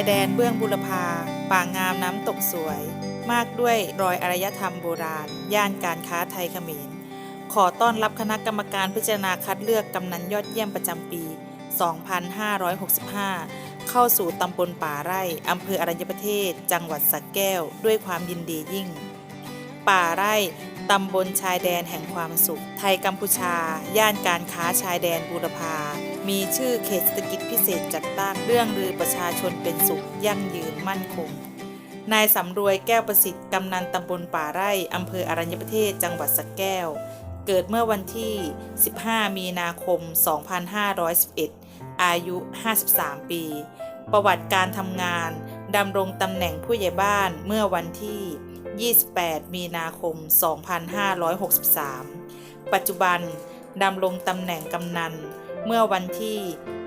ายแดนเบื้องบุรพา ป่างามน้ำตกสวย มากด้วยรอยอารยธรรมโบราณ ย่านการค้าไทยเขมร ขอต้อนรับคณะกรรมการพิจารณาคัดเลือกกำนันยอดเยี่ยมประจำปี 2565 เข้าสู่ตำบลป่าไร่อำเภออรัญญประเทศ จังหวัดสระแก้ว ด้วยความยินดียิ่ง ป่าไร่ ตำบลชายแดนแห่งความสุข ไทยกัมพูชา ย่านการค้าชายแดนบูรพา มีชื่อเขตเศรษฐกิจพิเศษจัดตั้งเรื่องลือประชาชนเป็นสุข ยั่งยืนมั่นคงนายสำรวยแก้วประสิทธิ์กำนันตำบลป่าไร่อำเภออรัญญประเทศจังหวัดสระแก้ว เกิดเมื่อวันที่ 15 มีนาคม 2511 อายุ 53 ปี ประวัติการทำงานดำรงตำแหน่งผู้ใหญ่บ้านเมื่อวันที่ 28 มีนาคม 2563 ปัจจุบันดำรงตำแหน่งกำนัน เมื่อวันที่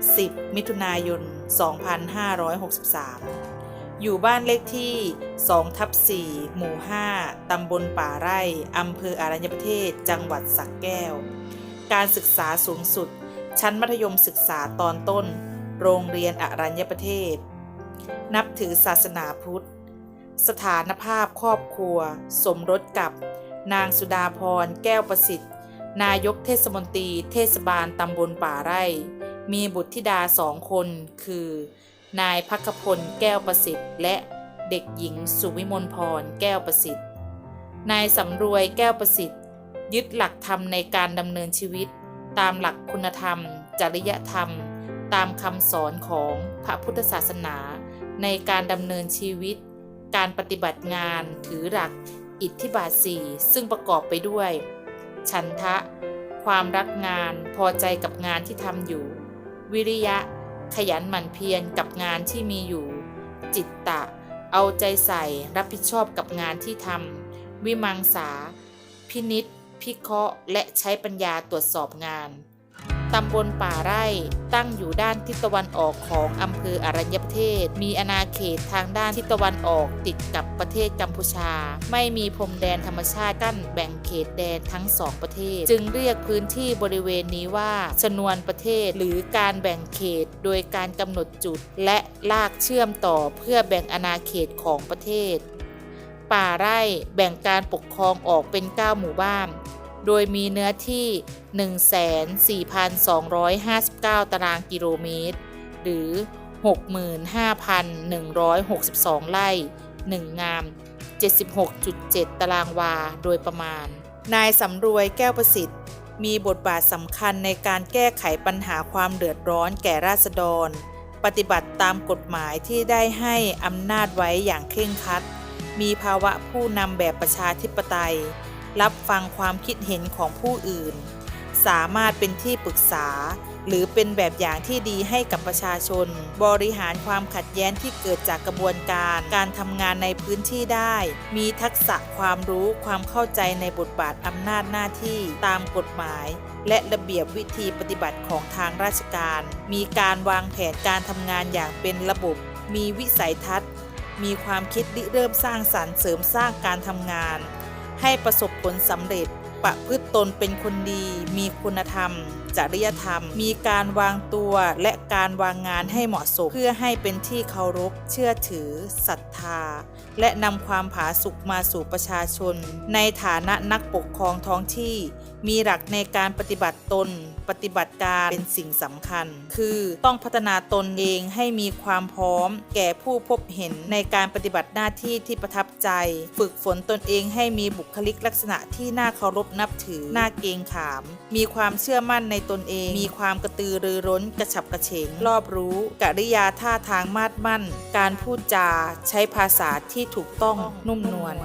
10 มิถุนายน 2563 อยู่บ้านเลขที่2ทับ4หมู่ 5 ตำบลป่าไร่อำเภออารัญญประเทศ จังหวัดสระแก้ว การศึกษาสูงสุด ชั้นมัธยมศึกษาตอนต้น โรงเรียนอารัญญประเทศ นับถือศาสนาพุทธ สถานภาพครอบครัว สมรสกับ นางสุดาพรแก้วประสิทธิ์ นายกเทศมนตรี เทศบาลตำบลป่าไร่ มีบุตรธิดาสองคน คือ นายพักพลแก้วประสิทธิ์ และเด็กหญิงสุวิมลพรแก้วประสิทธิ์ นายสำรวยแก้วประสิทธิ์ ยึดหลักธรรมในการดำเนินชีวิต ตามหลักคุณธรรม จริยธรรม ตามคำสอนของพระพุทธศาสนา ในการดำเนินชีวิต การปฏิบัติงานถือหลักอิทธิบาทสี่ซึ่งประกอบไปด้วย ฉันทะ ความรักงานพอใจกับงานที่ทำอยู่ วิริยะ ขยันหมั่นเพียรกับงานที่มีอยู่ จิตตะ เอาใจใส่รับผิดชอบกับงานที่ทำวิมังสา พินิษพิเคราะห์และใช้ปัญญาตรวจสอบงาน ตำบลป่าไร่ ตั้งอยู่ด้านทิศตะวันออกของอำเภออรัญญประเทศ มีอาณาเขตทางด้านทิศตะวันออกติดกับประเทศกัมพูชา ไม่มีพรมแดนธรรมชาติกั้นแบ่งเขตแดนทั้งสองประเทศ จึงเรียกพื้นที่บริเวณนี้ว่าชนวนประเทศหรือการแบ่งเขตโดยการกำหนดจุด และลากเชื่อมต่อเพื่อแบ่งอาณาเขตของประเทศ ป่าไร่แบ่งการปกครองออกเป็น 9 หมู่บ้าน โดยมีเนื้อที่14,259 ตารางกิโลเมตร หรือ 65,162 ไร่ 1 งาม 76.7 ตารางวา โดยประมาณ นายสำรวยแก้วประสิทธิ์ มีบทบาทสำคัญในการแก้ไขปัญหาความเดือดร้อนแก่ราษฎร ปฏิบัติตามกฎหมายที่ได้ให้อำนาจไว้อย่างเคร่งครัด มีภาวะผู้นำแบบประชาธิปไตย รับฟังความคิดเห็นของผู้อื่น สามารถเป็นที่ปรึกษา หรือเป็นแบบอย่างที่ดีให้กับประชาชน บริหารความขัดแย้งที่เกิดจากกระบวนการการทำงานในพื้นที่ได้ มีทักษะความรู้ความเข้าใจในบทบาทอำนาจหน้าที่ตามกฎหมาย และระเบียบวิธีปฏิบัติของทางราชการ มีการวางแผนการทำงานอย่างเป็นระบบ มีวิสัยทัศน์มีความคิดริเริ่มสร้างสรรค์เสริมสร้างการทำงาน ให้ประสบผลสำเร็จ ประพฤติตนเป็นคนดี มีคุณธรรม จริยธรรม มีการวางตัวและการวางงานให้เหมาะสม เพื่อให้เป็นที่เคารพ เชื่อถือศรัทธา และนำความผาสุกมาสู่ประชาชน ในฐานะนักปกครองท้องที่ มีหลักในการปฏิบัติตน ปฏิบัติการเป็นสิ่งสำคัญ คือต้องพัฒนาตนเองให้มีความพร้อม แก่ผู้พบเห็นในการปฏิบัติหน้าที่ที่ประทับใจ ฝึกฝนตนเองให้มีบุคลิกลักษณะที่น่าเคารพนับถือ น่าเกรงขาม มีความเชื่อมั่นในตนเอง มีความกระตือรือร้น กระฉับกระเฉง รอบรู้ กริยาท่าทางมาดมั่น การพูดจา ใช้ภาษาที่ถูกต้องนุ่มนวล